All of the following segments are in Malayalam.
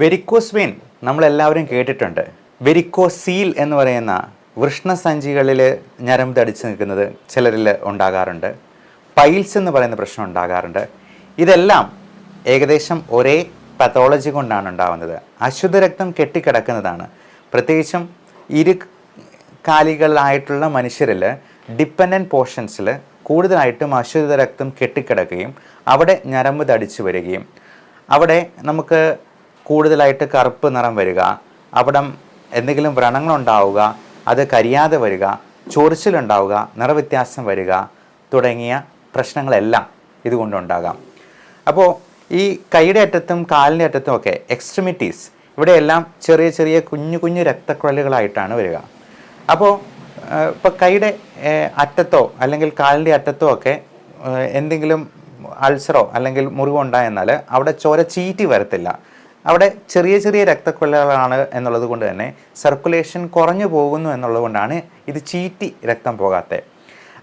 വെരിക്കോസ് വെയിൻ നമ്മളെല്ലാവരും കേട്ടിട്ടുണ്ട്. വെരിക്കോ സീൽ എന്ന് പറയുന്ന വൃഷ്ണസഞ്ചികളിൽ ഞരമ്പ് തടിച്ച് നിൽക്കുന്നത് ചിലരിൽ ഉണ്ടാകാറുണ്ട്. പൈൽസ് എന്ന് പറയുന്ന പ്രശ്നം ഉണ്ടാകാറുണ്ട്. ഇതെല്ലാം ഏകദേശം ഒരേ പത്തോളജി കൊണ്ടാണ് ഉണ്ടാവുന്നത്. അശുദ്ധ രക്തം കെട്ടിക്കിടക്കുന്നതാണ്. പ്രത്യേകിച്ചും ഇരു കാലികളായിട്ടുള്ള മനുഷ്യരിൽ ഡിപ്പെൻഡന്റ് പോർഷൻസിൽ കൂടുതലായിട്ടും അശുദ്ധ രക്തം കെട്ടിക്കിടക്കുകയും അവിടെ ഞരമ്പ് തടിച്ചു വരികയും. അവിടെ നമുക്ക് കൂടുതലായിട്ട് കറുപ്പ് നിറം വരിക അവിടെ എന്തെങ്കിലും വ്രണങ്ങളുണ്ടാവുക അത് കരിയാതെ വരിക ചൊറിച്ചിലുണ്ടാവുക നിറവ്യത്യാസം വരിക തുടങ്ങിയ പ്രശ്നങ്ങളെല്ലാം ഇതുകൊണ്ടുണ്ടാകാം. അപ്പോൾ ഈ കൈയുടെ അറ്റത്തും കാലിന്റെ അറ്റത്തും ഒക്കെ എക്സ്ട്രിമിറ്റീസ് ഇവിടെയെല്ലാം ചെറിയ ചെറിയ കുഞ്ഞു കുഞ്ഞു രക്തക്കുഴലുകളായിട്ടാണ് വരിക. അപ്പോൾ ഇപ്പോൾ കൈയുടെ അറ്റത്തോ അല്ലെങ്കിൽ കാലിന്റെ അറ്റത്തോ ഒക്കെ എന്തെങ്കിലും അൾസറോ അല്ലെങ്കിൽ മുറിവുണ്ടായെന്നാൽ അവിടെ ചോര ചീറ്റി വരത്തില്ല. അവിടെ ചെറിയ ചെറിയ രക്തക്കുഴലുകളാണ് എന്നുള്ളത് കൊണ്ട് തന്നെ സർക്കുലേഷൻ കുറഞ്ഞു പോകുന്നു എന്നുള്ളത് കൊണ്ടാണ് ഇത് ചീറ്റി രക്തം പോകാത്തത്.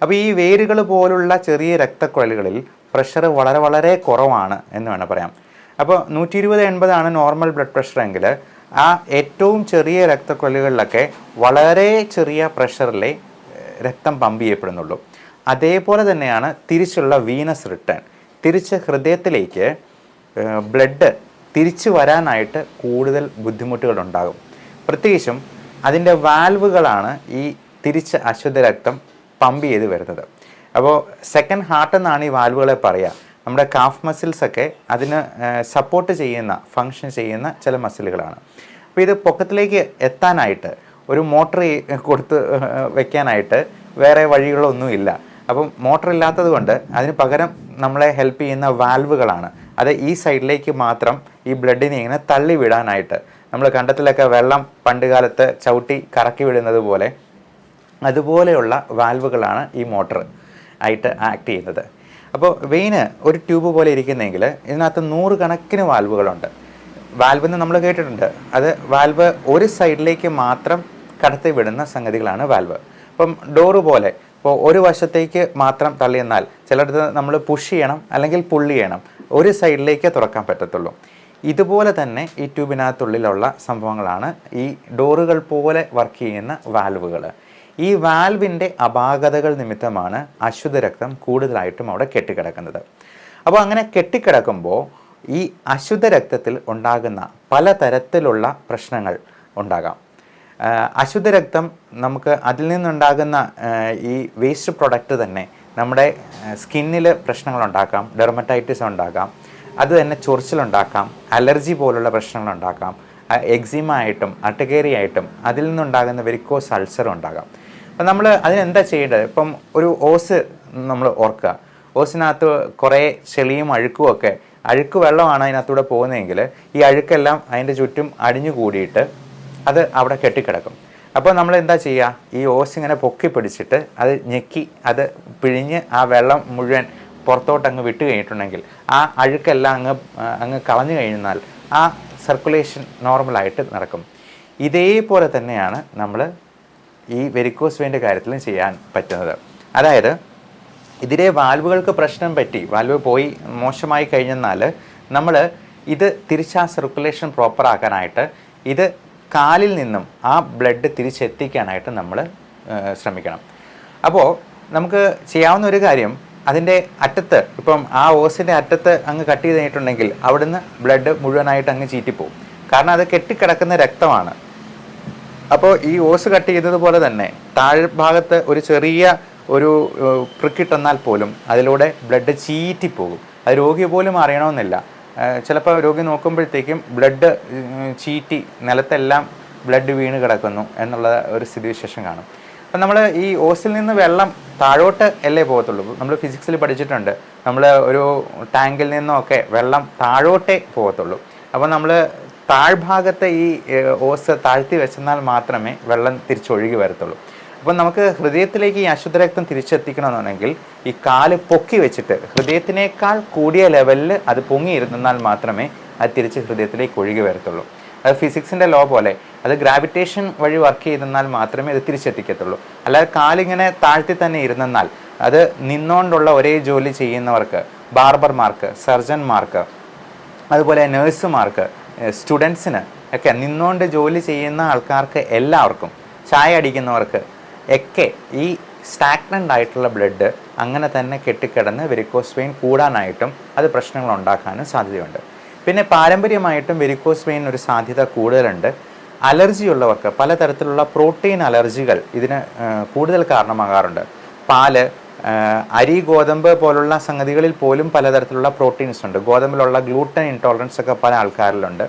അപ്പോൾ ഈ വേരുകൾ പോലുള്ള ചെറിയ രക്തക്കുഴലുകളിൽ പ്രഷർ വളരെ വളരെ കുറവാണ് എന്ന് വേണം പറയാം. അപ്പോൾ നൂറ്റി ഇരുപത് എൺപതാണ് നോർമൽ ബ്ലഡ് പ്രഷർ എങ്കിൽ ആ ഏറ്റവും ചെറിയ രക്തക്കുഴലുകളിലൊക്കെ വളരെ ചെറിയ പ്രഷറിലെ രക്തം പമ്പ് ചെയ്യപ്പെടുന്നുള്ളൂ. അതേപോലെ തന്നെയാണ് തിരിച്ചുള്ള വീനസ് റിട്ടേൺ തിരിച്ച് ഹൃദയത്തിലേക്ക് ബ്ലഡ് തിരിച്ചു വരാനായിട്ട് കൂടുതൽ ബുദ്ധിമുട്ടുകൾ ഉണ്ടാകും പ്രത്യേകിച്ചും അതിന്റെ വാൽവുകളാണ് ഈ തിരിച്ച് അശുദ്ധ രക്തം പമ്പ് ചെയ്ത് വരുന്നത്. അപ്പോൾ സെക്കൻഡ് ഹാർട്ട് എന്നാണ് ഈ വാൽവുകളെ പറയുക. നമ്മുടെ കാഫ് മസിൽസൊക്കെ അതിന് സപ്പോർട്ട് ചെയ്യുന്ന ഫങ്ഷൻ ചെയ്യുന്ന ചില മസിലുകളാണ് അപ്പോൾ ഇത് പൊക്കത്തിലേക്ക് എത്താനായിട്ട് ഒരു മോട്ടർ കൊടുത്ത് വെക്കാനായിട്ട് വേറെ വഴികളൊന്നുമില്ല. അപ്പം മോട്ടർ ഇല്ലാത്തത് കൊണ്ട് അതിന് പകരം നമ്മളെ ഹെൽപ്പ് ചെയ്യുന്ന വാൽവുകളാണ് അത് ഈ സൈഡിലേക്ക് മാത്രം ഈ ബ്ലഡിനെ ഇങ്ങനെ തള്ളി വിടാനായിട്ട്. നമ്മൾ കണ്ടത്തിലൊക്കെ വെള്ളം പണ്ട് കാലത്ത് ചവിട്ടി കറക്കി വിടുന്നത് പോലെ അതുപോലെയുള്ള വാൽവുകളാണ് ഈ മോട്ടർ ആയിട്ട് ആക്ട് ചെയ്യുന്നത്. അപ്പോൾ വെയിന് ഒരു ട്യൂബ് പോലെ ഇരിക്കുന്നെങ്കിൽ ഇതിനകത്ത് നൂറുകണക്കിന് വാൽവുകളുണ്ട് വാൽവ് എന്ന് നമ്മൾ കേട്ടിട്ടുണ്ട്. അത് വാൽവ് ഒരു സൈഡിലേക്ക് മാത്രം കടത്തി വിടുന്ന സംഗതികളാണ് വാൽവ് അപ്പം ഡോറ് പോലെ ഇപ്പോൾ ഒരു വശത്തേക്ക് മാത്രം തള്ളിയെന്നാൽ ചിലടത്ത് നമ്മൾ പുഷ് ചെയ്യണം അല്ലെങ്കിൽ പുള്ളി ചെയ്യണം. ഒരു സൈഡിലേക്ക് തുറക്കാൻ പറ്റത്തുള്ളൂ. ഇതുപോലെ തന്നെ ഈ ട്യൂബിനകത്തുള്ളിലുള്ള സംഭവങ്ങളാണ് ഈ ഡോറുകൾ പോലെ വർക്ക് ചെയ്യുന്ന വാൽവുകൾ ഈ വാൽവിന്റെ അപാകതകൾ നിമിത്തമാണ് അശുദ്ധ രക്തം കൂടുതലായിട്ടും അവിടെ കെട്ടിക്കിടക്കുന്നത്. അപ്പോൾ അങ്ങനെ കെട്ടിക്കിടക്കുമ്പോൾ ഈ അശുദ്ധ രക്തത്തിൽ ഉണ്ടാകുന്ന പലതരത്തിലുള്ള പ്രശ്നങ്ങൾ ഉണ്ടാകാം. അശുദ്ധ രക്തം നമുക്ക് അതിൽ നിന്നുണ്ടാകുന്ന ഈ വേസ്റ്റ് പ്രൊഡക്റ്റ് തന്നെ നമ്മുടെ സ്കിന്നിൽ പ്രശ്നങ്ങളുണ്ടാക്കാം ഡെർമറ്റൈറ്റിസ് ഉണ്ടാക്കാം അത് തന്നെ ചൊറിച്ചിലുണ്ടാക്കാം അലർജി പോലുള്ള പ്രശ്നങ്ങളുണ്ടാക്കാം എക്സിമ ആയിട്ടും അട്ടകേറി ആയിട്ടും അതിൽ നിന്നുണ്ടാകുന്ന വെരിക്കോസ് അൾസറും ഉണ്ടാകാം. അപ്പം നമ്മൾ അതിനെന്താ ചെയ്യേണ്ടത്? ഇപ്പം ഒരു ഓസ് നമ്മൾ ഓർക്കുക. ഓസിനകത്ത് കുറേ ചെളിയും അഴുക്കും ഒക്കെ അഴുക്ക് വെള്ളമാണ് അതിനകത്തൂടെ പോകുന്നതെങ്കിൽ ഈ അഴുക്കെല്ലാം അതിന്റെ ചുറ്റും അടിഞ്ഞു കൂടിയിട്ട് അത് അവിടെ കെട്ടിക്കിടക്കും. അപ്പോൾ നമ്മൾ എന്താ ചെയ്യുക? ഈ ഓസ് ഇങ്ങനെ പൊക്കി പിടിച്ചിട്ട് അത് ഞെക്കി അത് പിഴിഞ്ഞ് ആ വെള്ളം മുഴുവൻ പുറത്തോട്ട് അങ്ങ് വിട്ട് കഴിഞ്ഞിട്ടുണ്ടെങ്കിൽ ആ അഴുക്കെല്ലാം അങ്ങ് അങ്ങ് കളഞ്ഞു കഴിഞ്ഞാൽ ആ സർക്കുലേഷൻ നോർമലായിട്ട് നടക്കും. ഇതേപോലെ തന്നെയാണ് നമ്മൾ ഈ വെരിക്കോസ് വെയിന്റെ കാര്യത്തിലും ചെയ്യാൻ പറ്റുന്നത്. അതായത് ഇതിലെ വാൽവുകൾക്ക് പ്രശ്നം പറ്റി വാൽവ് പോയി മോശമായി കഴിഞ്ഞെന്നാൽ നമ്മൾ ഇത് തിരിച്ച് ആ സർക്കുലേഷൻ പ്രോപ്പർ ആക്കാനായിട്ട് ഇത് കാലിൽ നിന്നും ആ ബ്ലഡ് തിരിച്ചെത്തിക്കാനായിട്ട് നമ്മൾ ശ്രമിക്കണം. അപ്പോൾ നമുക്ക് ചെയ്യാവുന്ന ഒരു കാര്യം അതിന്റെ അറ്റത്ത് ഇപ്പം ആ ഓസിന്റെ അറ്റത്ത് അങ്ങ് കട്ട് ചെയ്ത് കഴിഞ്ഞിട്ടുണ്ടെങ്കിൽ അവിടുന്ന് ബ്ലഡ് മുഴുവനായിട്ട് അങ്ങ് ചീറ്റിപ്പോവും. കാരണം അത് കെട്ടിക്കിടക്കുന്ന രക്തമാണ്. അപ്പോൾ ഈ ഓസ് കട്ട് ചെയ്തതുപോലെ തന്നെ താഴ്ഭാഗത്ത് ഒരു ചെറിയ ഒരു പ്രിക്കിട്ടെന്നാൽ പോലും അതിലൂടെ ബ്ലഡ് ചീറ്റിപ്പോകും. അത് രോഗി പോലും അറിയണമെന്നില്ല. ചിലപ്പോൾ രോഗി നോക്കുമ്പോഴത്തേക്കും ബ്ലഡ് ചീറ്റി നിലത്തെല്ലാം ബ്ലഡ് വീണ് കിടക്കുന്നു എന്നുള്ള ഒരു സ്ഥിതിവിശേഷം കാണും. അപ്പം നമ്മൾ ഈ ഓസിൽ നിന്ന് വെള്ളം താഴോട്ട് അല്ലേ പോകത്തുള്ളൂ? നമ്മൾ ഫിസിക്സിൽ പഠിച്ചിട്ടുണ്ട്. നമ്മൾ ഒരു ടാങ്കിൽ നിന്നൊക്കെ വെള്ളം താഴോട്ടേ പോകത്തുള്ളൂ. അപ്പോൾ നമ്മൾ താഴ്ഭാഗത്തെ ഈ ഓസ് താഴ്ത്തി വെച്ചെന്നാൽ മാത്രമേ വെള്ളം തിരിച്ചൊഴുകി വരത്തുള്ളൂ. അപ്പം നമുക്ക് ഹൃദയത്തിലേക്ക് ഈ അശുദ്ധ രക്തം തിരിച്ചെത്തിക്കണമെന്നുണ്ടെങ്കിൽ ഈ കാൽ പൊക്കി വെച്ചിട്ട് ഹൃദയത്തിനേക്കാൾ കൂടിയ ലെവലിൽ അത് പൊങ്ങിയിരുന്നാൽ മാത്രമേ അത് തിരിച്ച് ഹൃദയത്തിലേക്ക് ഒഴുകി വരത്തുള്ളൂ. അത് ഫിസിക്സിന്റെ ലോ പോലെ അത് ഗ്രാവിറ്റേഷൻ വഴി വർക്ക് ചെയ്തെന്നാൽ മാത്രമേ ഇത് തിരിച്ചെത്തിക്കത്തുള്ളൂ. അല്ലാതെ കാലിങ്ങനെ താഴ്ത്തി തന്നെ ഇരുന്നെന്നാൽ അത് നിന്നുകൊണ്ടുള്ള ഒരേ ജോലി ചെയ്യുന്നവർക്ക് ബാർബർമാർക്ക് സർജൻമാർക്ക് അതുപോലെ നേഴ്സുമാർക്ക് സ്റ്റുഡൻസിന് ഒക്കെ നിന്നുകൊണ്ട് ജോലി ചെയ്യുന്ന ആൾക്കാർക്ക് എല്ലാവർക്കും ചായ അടിക്കുന്നവർക്ക് ഒക്കെ ഈ സ്റ്റാഗ്നന്റ് ആയിട്ടുള്ള ബ്ലഡ് അങ്ങനെ തന്നെ കെട്ടിക്കിടന്ന് വെരിക്കോസ് വെയിൻ കൂടാനായിട്ടും അത് പ്രശ്നങ്ങൾ ഉണ്ടാക്കാനും സാധ്യതയുണ്ട്. പിന്നെ പാരമ്പര്യമായിട്ടും വെരിക്കോസ് വെയിൻ ഒരു സാധ്യത കൂടുതലുണ്ട്. അലർജി ഉള്ളവർക്ക് പലതരത്തിലുള്ള പ്രോട്ടീൻ അലർജികൾ ഇതിന് കൂടുതൽ കാരണമാകാറുണ്ട്. പാൽ അരി ഗോതമ്പ് പോലുള്ള സംഗതികളിൽ പോലും പലതരത്തിലുള്ള പ്രോട്ടീൻസ് ഉണ്ട്. ഗോതമ്പിലുള്ള ഗ്ലൂട്ടൻ ഇൻടോളറൻസ് ഒക്കെ പല ആൾക്കാരിലുണ്ട്.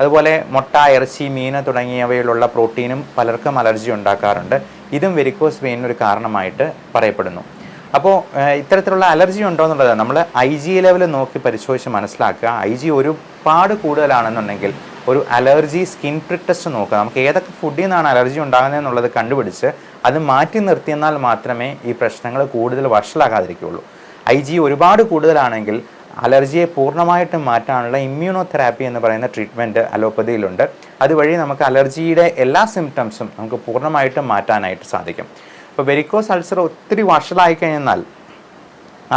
അതുപോലെ മുട്ട ഇറച്ചി മീൻ തുടങ്ങിയവയിലുള്ള പ്രോട്ടീനും പലർക്കും അലർജി ഉണ്ടാക്കാറുണ്ട്. ഇതും വെരിക്കോസ് വെയിൻ ഒരു കാരണമായിട്ട് പറയപ്പെടുന്നു. അപ്പോൾ ഇത്തരത്തിലുള്ള അലർജി ഉണ്ടോ എന്നുള്ളത് നമ്മൾ ഐ ജി ലെവൽ നോക്കി പരിശോധിച്ച് മനസ്സിലാക്കുക. ഐ ജി ഒരുപാട് കൂടുതലാണെന്നുണ്ടെങ്കിൽ ഒരു അലർജി സ്കിൻ പ്രിക് ടെസ്റ്റ് നോക്കുക. നമുക്ക് ഏതൊക്കെ ഫുഡിൽ നിന്നാണ് അലർജി ഉണ്ടാകുന്നത് എന്നുള്ളത് കണ്ടുപിടിച്ച് അത് മാറ്റി നിർത്തിയെന്നാൽ മാത്രമേ ഈ പ്രശ്നങ്ങൾ കൂടുതൽ വഷളാകാതിരിക്കുകയുള്ളൂ. ഐ ജി ഒരുപാട് കൂടുതലാണെങ്കിൽ അലർജിയെ പൂർണമായിട്ടും മാറ്റാനുള്ള ഇമ്മ്യൂണോ തെറാപ്പി എന്ന് പറയുന്ന ട്രീറ്റ്മെന്റ് അലോപ്പതിയിലുണ്ട്. അതുവഴി നമുക്ക് അലർജിയുടെ എല്ലാ സിംറ്റംസും നമുക്ക് പൂർണമായിട്ടും മാറ്റാനായിട്ട് സാധിക്കും. അപ്പോൾ വെരിക്കോസ് അൾസർ ഒത്തിരി വഷളായി കഴിഞ്ഞാൽ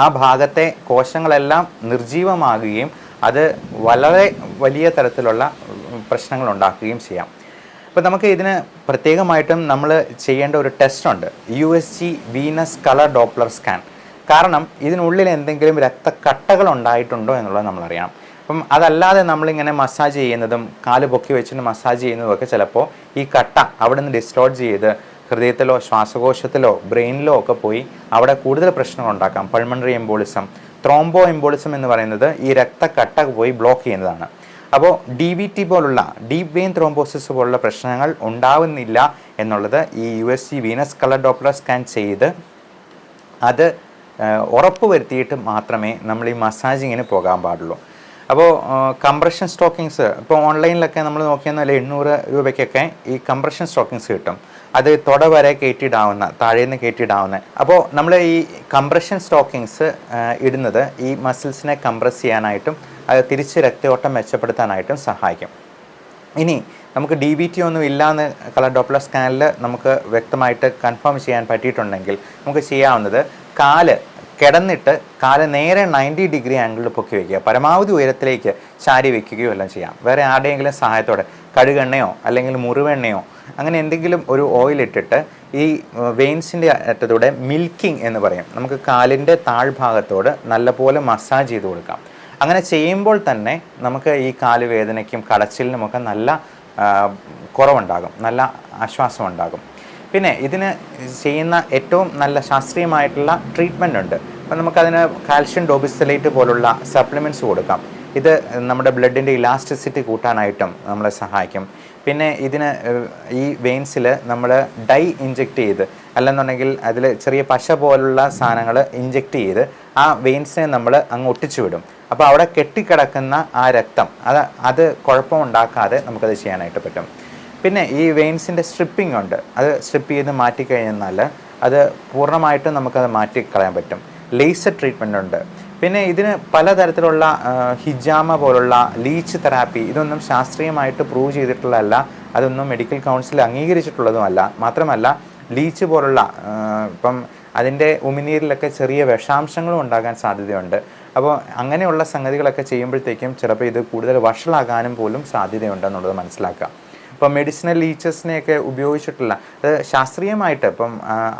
ആ ഭാഗത്തെ കോശങ്ങളെല്ലാം നിർജീവമാകുകയും അത് വളരെ വലിയ തരത്തിലുള്ള പ്രശ്നങ്ങൾ ഉണ്ടാക്കുകയും ചെയ്യാം. അപ്പോൾ നമുക്ക് ഇതിന് പ്രത്യേകമായിട്ടും നമ്മൾ ചെയ്യേണ്ട ഒരു ടെസ്റ്റ് ഉണ്ട്. U S G venous colour doppler scan കാരണം ഇതിനുള്ളിൽ എന്തെങ്കിലും രക്തക്കട്ടകൾ ഉണ്ടായിട്ടുണ്ടോ എന്നുള്ളത് നമ്മൾ അറിയണം അപ്പം അതല്ലാതെ നമ്മളിങ്ങനെ മസാജ് ചെയ്യുന്നതും കാൽ പൊക്കി വെച്ചിട്ട് മസാജ് ചെയ്യുന്നതും ഒക്കെ ചിലപ്പോൾ ഈ കട്ട അവിടെ നിന്ന് ഡിസ്ലോഡ് ചെയ്ത് ഹൃദയത്തിലോ ശ്വാസകോശത്തിലോ ബ്രെയിനിലോ ഒക്കെ പോയി അവിടെ കൂടുതൽ പ്രശ്നങ്ങൾ ഉണ്ടാക്കാം. പൾമണറി എംബോളിസം ത്രോംബോ എംബോളിസം എന്ന് പറയുന്നത് ഈ രക്തക്കട്ട പോയി ബ്ലോക്ക് ചെയ്യുന്നതാണ്. അപ്പോൾ ഡി വി ടി പോലുള്ള ഡീപ് വെയിൻ ത്രോംബോസിസ് പോലുള്ള പ്രശ്നങ്ങൾ ഉണ്ടാവുന്നില്ല എന്നുള്ളത് ഈ U S C venous colour doppler scan ചെയ്ത് അത് ഉറപ്പ് വരുത്തിയിട്ട് മാത്രമേ നമ്മൾ ഈ മസാജിങ്ങിന് പോകാൻ പാടുള്ളൂ. അപ്പോൾ കംപ്രഷൻ സ്റ്റോക്കിങ്സ് ഇപ്പോൾ ഓൺലൈനിലൊക്കെ നമ്മൾ നോക്കിയെന്നാൽ എണ്ണൂറ് രൂപയ്ക്കൊക്കെ ഈ കംപ്രഷൻ സ്റ്റോക്കിങ്സ് കിട്ടും. അത് തുട വരെ കയറ്റിയിടാവുന്ന താഴേന്ന് കയറ്റിയിടാവുന്ന. അപ്പോൾ നമ്മൾ ഈ കംപ്രഷൻ സ്റ്റോക്കിങ്സ് ഇടുന്നത് ഈ മസിൽസിനെ കംപ്രസ് ചെയ്യാനായിട്ടും അത് തിരിച്ച് രക്തയോട്ടം മെച്ചപ്പെടുത്താനായിട്ടും സഹായിക്കും. ഇനി നമുക്ക് ഡി ബി ടി ഒന്നും ഇല്ലാന്ന് കളർ ഡോപ്ലർ സ്കാനിൽ നമുക്ക് വ്യക്തമായിട്ട് കൺഫേം ചെയ്യാൻ പറ്റിയിട്ടുണ്ടെങ്കിൽ നമുക്ക് ചെയ്യാവുന്നത് കാൽ കിടന്നിട്ട് കാൽ നേരെ നയന്റി ഡിഗ്രി ആംഗിളിൽ പൊക്കി വയ്ക്കുക പരമാവധി ഉയരത്തിലേക്ക് ചാരി വയ്ക്കുകയോ എല്ലാം ചെയ്യാം. വേറെ ആരുടെയെങ്കിലും സഹായത്തോടെ കഴുകെണ്ണയോ അല്ലെങ്കിൽ മുറിവെണ്ണയോ അങ്ങനെ എന്തെങ്കിലും ഒരു ഓയിൽ ഇട്ടിട്ട് ഈ വെയിൻസിന്റെ അറ്റത്തൂടെ മിൽക്കിംഗ് എന്ന് പറയും. നമുക്ക് കാലിന്റെ താഴ്ഭാഗത്തോട് നല്ലപോലെ മസാജ് ചെയ്ത് കൊടുക്കാം. അങ്ങനെ ചെയ്യുമ്പോൾ തന്നെ നമുക്ക് ഈ കാലുവേദനയ്ക്കും കടച്ചിലിനുമൊക്കെ നല്ല കുറവുണ്ടാകും. നല്ല ആശ്വാസം ഉണ്ടാകും പിന്നെ ഇതിന് ചെയ്യുന്ന ഏറ്റവും നല്ല ശാസ്ത്രീയമായിട്ടുള്ള ട്രീറ്റ്മെന്റ് ഉണ്ട്. അപ്പം നമുക്കതിന് കാൽഷ്യം ഡോബിസലേറ്റ് പോലുള്ള സപ്ലിമെന്റ്സ് കൊടുക്കാം. ഇത് നമ്മുടെ ബ്ലഡിന്റെ ഇലാസ്റ്റിസിറ്റി കൂട്ടാനായിട്ടും നമ്മളെ സഹായിക്കും. പിന്നെ ഇതിന് ഈ വെയിൻസിൽ നമ്മൾ ഡൈ ഇഞ്ചെക്റ്റ് ചെയ്ത് അല്ലെന്നുണ്ടെങ്കിൽ അതിൽ ചെറിയ പശ പോലുള്ള സാധനങ്ങൾ ഇഞ്ചെക്റ്റ് ചെയ്ത് ആ വെയിൻസിനെ നമ്മൾ അങ്ങ് ഒട്ടിച്ചു വിടും. അപ്പോൾ അവിടെ കെട്ടിക്കിടക്കുന്ന ആ രക്തം അത് അത് കുഴപ്പമുണ്ടാക്കാതെ നമുക്കത് ചെയ്യാനായിട്ട് പറ്റും. പിന്നെ ഈ വെയിൻസിന്റെ സ്ട്രിപ്പിംഗ് ഉണ്ട്. അത് സ്ട്രിപ്പ് ചെയ്ത് മാറ്റിക്കഴിഞ്ഞാൽ അത് പൂർണമായിട്ടും നമുക്കത് മാറ്റിക്കളയാൻ പറ്റും. ലേസർ ട്രീറ്റ്മെന്റ് ഉണ്ട്. പിന്നെ ഇതിന് പലതരത്തിലുള്ള ഹിജാമ പോലുള്ള ലീച്ച് തെറാപ്പി ഇതൊന്നും ശാസ്ത്രീയമായിട്ട് പ്രൂവ് ചെയ്തിട്ടുള്ളതല്ല. അതൊന്നും മെഡിക്കൽ കൗൺസിൽ അംഗീകരിച്ചിട്ടുള്ളതുമല്ല. മാത്രമല്ല ലീച്ച് പോലുള്ള ഇപ്പം അതിന്റെ ഉമിനീരിലൊക്കെ ചെറിയ വിഷാംശങ്ങളും ഉണ്ടാകാൻ സാധ്യതയുണ്ട്. അപ്പോൾ അങ്ങനെയുള്ള സംഗതികളൊക്കെ ചെയ്യുമ്പോഴത്തേക്കും ചിലപ്പോൾ ഇത് കൂടുതൽ വഷളാകാനും പോലും സാധ്യതയുണ്ടെന്നുള്ളത് മനസ്സിലാക്കുക. ഇപ്പം മെഡിസിനൽ ലീച്ചസിനെയൊക്കെ ഉപയോഗിച്ചിട്ടില്ല. അത് ശാസ്ത്രീയമായിട്ട് ഇപ്പം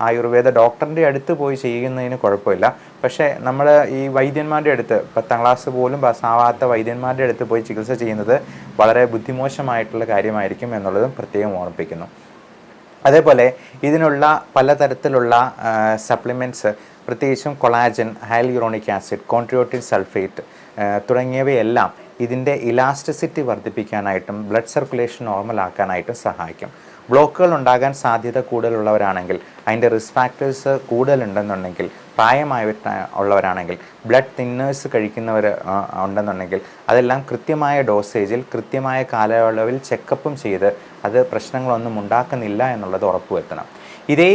ആയുർവേദ ഡോക്ടറിന്റെ അടുത്ത് പോയി ചെയ്യുന്നതിന് കുഴപ്പമില്ല. പക്ഷേ നമ്മൾ ഈ വൈദ്യന്മാരുടെ അടുത്ത് പത്താം ക്ലാസ് പോലും പാസ്സാവാത്ത വൈദ്യന്മാരുടെ അടുത്ത് പോയി ചികിത്സ ചെയ്യുന്നത് വളരെ ബുദ്ധിമോശമായിട്ടുള്ള കാര്യമായിരിക്കും എന്നുള്ളതും പ്രത്യേകം ഓർമ്മിപ്പിക്കുന്നു. അതേപോലെ ഇതിനുള്ള പലതരത്തിലുള്ള സപ്ലിമെന്റ്സ് പ്രത്യേകിച്ചും collagen hyaluronic acid chondroitin sulphate തുടങ്ങിയവയെല്ലാം ഇതിന്റെ ഇലാസ്റ്റിസിറ്റി വർദ്ധിപ്പിക്കാനായിട്ടും ബ്ലഡ് സർക്കുലേഷൻ നോർമൽ ആക്കാനായിട്ടും സഹായിക്കും. ബ്ലോക്കുകൾ ഉണ്ടാകാൻ സാധ്യത കൂടുതലുള്ളവരാണെങ്കിൽ അതിന്റെ റിസ്ക് ഫാക്ടേഴ്സ് കൂടുതലുണ്ടെന്നുണ്ടെങ്കിൽ പ്രായമായിട്ട് ഉള്ളവരാണെങ്കിൽ ബ്ലഡ് തിന്നേഴ്സ് കഴിക്കുന്നവർ ഉണ്ടെന്നുണ്ടെങ്കിൽ അതെല്ലാം കൃത്യമായ ഡോസേജിൽ കൃത്യമായ കാലയളവിൽ ചെക്കപ്പും ചെയ്ത് അത് പ്രശ്നങ്ങളൊന്നും ഉണ്ടാക്കുന്നില്ല എന്നുള്ളത് ഉറപ്പുവരുത്തണം. ഇതേ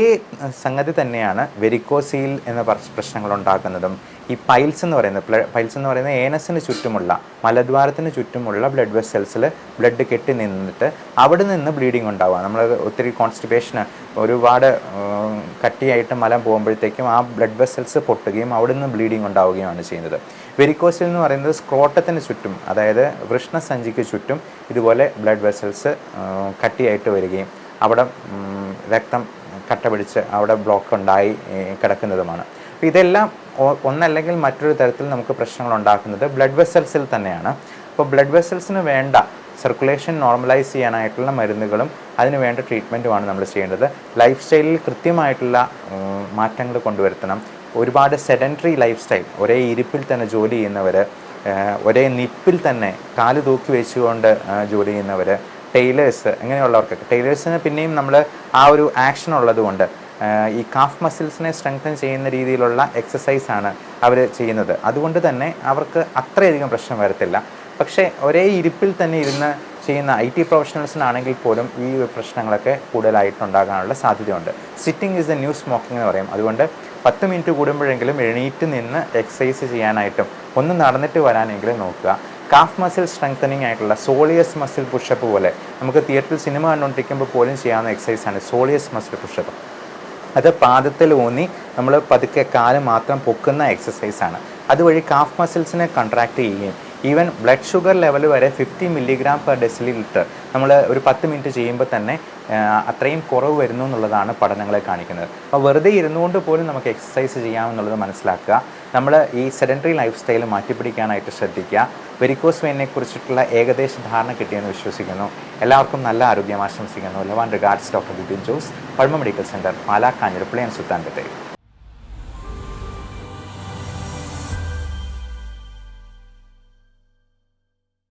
സംഗതി തന്നെയാണ് വെരിക്കോസീൽ എന്ന പ്രശ്നങ്ങൾ ഉണ്ടാക്കുന്നതും ഈ പൈൽസ് എന്ന് പറയുന്നത് പൈൽസ് എന്ന് പറയുന്നത് ഏനസിന് ചുറ്റുമുള്ള മലദ്വാരത്തിന് ചുറ്റുമുള്ള ബ്ലഡ് വെസൽസിൽ ബ്ലഡ് കെട്ടി നിന്നിട്ട് അവിടെ നിന്ന് ബ്ലീഡിങ് ഉണ്ടാവുക. നമ്മൾ ഒത്തിരി കോൺസ്റ്റിപ്പേഷൻ ഒരുപാട് കട്ടിയായിട്ട് മലം പോകുമ്പോഴത്തേക്കും ആ ബ്ലഡ് വെസൽസ് പൊട്ടുകയും അവിടെ നിന്ന് ബ്ലീഡിങ് ഉണ്ടാവുകയുമാണ് ചെയ്യുന്നത്. വെരിക്കോസിൽ എന്ന് പറയുന്നത് സ്ക്രോട്ടത്തിന് ചുറ്റും അതായത് വൃഷ്ണസഞ്ചിക്ക് ചുറ്റും ഇതുപോലെ ബ്ലഡ് വെസൽസ് കട്ടിയായിട്ട് വരികയും അവിടെ രക്തം കട്ട പിടിച്ച് അവിടെ ബ്ലോക്ക് ഉണ്ടായി കിടക്കുന്നതുമാണ്. അപ്പോൾ ഇതെല്ലാം ഒന്നല്ലെങ്കിൽ മറ്റൊരു തരത്തിൽ നമുക്ക് പ്രശ്നങ്ങൾ ഉണ്ടാക്കുന്നത് ബ്ലഡ് വെസൽസിൽ തന്നെയാണ്. അപ്പോൾ ബ്ലഡ് വെസൽസിന് വേണ്ട സർക്കുലേഷൻ നോർമലൈസ് ചെയ്യാനായിട്ടുള്ള മരുന്നുകളും അതിന് വേണ്ട ട്രീറ്റ്മെന്റുമാണ് നമ്മൾ ചെയ്യേണ്ടത്. ലൈഫ് സ്റ്റൈലിൽ കൃത്യമായിട്ടുള്ള മാറ്റങ്ങൾ കൊണ്ടുവരുത്തണം. ഒരുപാട് സെഡന്ററി ലൈഫ് സ്റ്റൈൽ ഒരേ ഇരിപ്പിൽ തന്നെ ജോലി ചെയ്യുന്നവർ ഒരേ നിപ്പിൽ തന്നെ കാൽ തൂക്കി വെച്ചുകൊണ്ട് ജോലി ചെയ്യുന്നവർ ടൈലേഴ്സ് അങ്ങനെയുള്ളവർക്കൊക്കെ ടൈലേഴ്സിന് പിന്നെയും നമ്മൾ ആ ഒരു ആക്ഷൻ ഉള്ളതുകൊണ്ട് ഈ കാഫ് മസിൽസിനെ സ്ട്രെങ്തൻ ചെയ്യുന്ന രീതിയിലുള്ള എക്സസൈസ് ആണ് അവർ ചെയ്യുന്നത്. അതുകൊണ്ട് തന്നെ അവർക്ക് അത്രയധികം പ്രശ്നം വരത്തില്ല. പക്ഷേ ഒരേ ഇരിപ്പിൽ തന്നെ ഇരുന്ന് ചെയ്യുന്ന ഐ ടി പ്രൊഫഷണൽസിനാണെങ്കിൽ പോലും ഈ പ്രശ്നങ്ങളൊക്കെ കൂടുതലായിട്ടുണ്ടാകാനുള്ള സാധ്യതയുണ്ട്. Sitting is a new smoking എന്ന് പറയും. അതുകൊണ്ട് പത്ത് മിനിറ്റ് കൂടുമ്പോഴെങ്കിലും എഴുന്നേറ്റ് നിന്ന് എക്സസൈസ് ചെയ്യാനായിട്ടും ഒന്ന് നടന്നിട്ട് വരാനെങ്കിലും നോക്കുക. കാഫ് മസിൽ സ്ട്രെങ്തനിങ് ആയിട്ടുള്ള സോളിയസ് മസിൽ പുഷപ്പ് പോലെ. നമുക്ക് തിയേറ്ററിൽ സിനിമ കണ്ടുകൊണ്ടിരിക്കുമ്പോൾ പോലും ചെയ്യാവുന്ന എക്സസൈസാണ് സോളിയസ് മസിൽ പുഷപ്പ് അത് പാദത്തിൽ ഊന്നി നമ്മൾ പതുക്കെ കാൽ മാത്രം പൊക്കുന്ന എക്സസൈസാണ് അതുവഴി കാഫ് മസിൽസിനെ കൺട്രാക്ട് ചെയ്യുകയും ഈവൻ ബ്ലഡ് ഷുഗർ ലെവൽ വരെ fifty milligram per decilitre നമ്മൾ ഒരു പത്ത് മിനിറ്റ് ചെയ്യുമ്പോൾ തന്നെ അത്രയും കുറവ് വരുന്നു എന്നുള്ളതാണ് പഠനങ്ങളെ കാണിക്കുന്നത്. അപ്പോൾ വെറുതെ ഇരുന്നുകൊണ്ട് പോലും നമുക്ക് എക്സസൈസ് ചെയ്യാമെന്നുള്ളത് മനസ്സിലാക്കുക. നമ്മൾ ഈ സെഡന്ററി ലൈഫ് സ്റ്റൈൽ മാറ്റിപ്പിടിക്കാനായിട്ട് ശ്രദ്ധിക്കുക. വെരിക്കോസ് വെയിനെ കുറിച്ചിട്ടുള്ള ഏകദേശ ധാരണ കിട്ടിയെന്ന് വിശ്വസിക്കുന്നു. എല്ലാവർക്കും നല്ല ആരോഗ്യം ആശംസിക്കുന്നു. ലവാൻ regards doctor Bipin Jose Pazhama medical centre Pala Kanjirappally and Sultan Bathery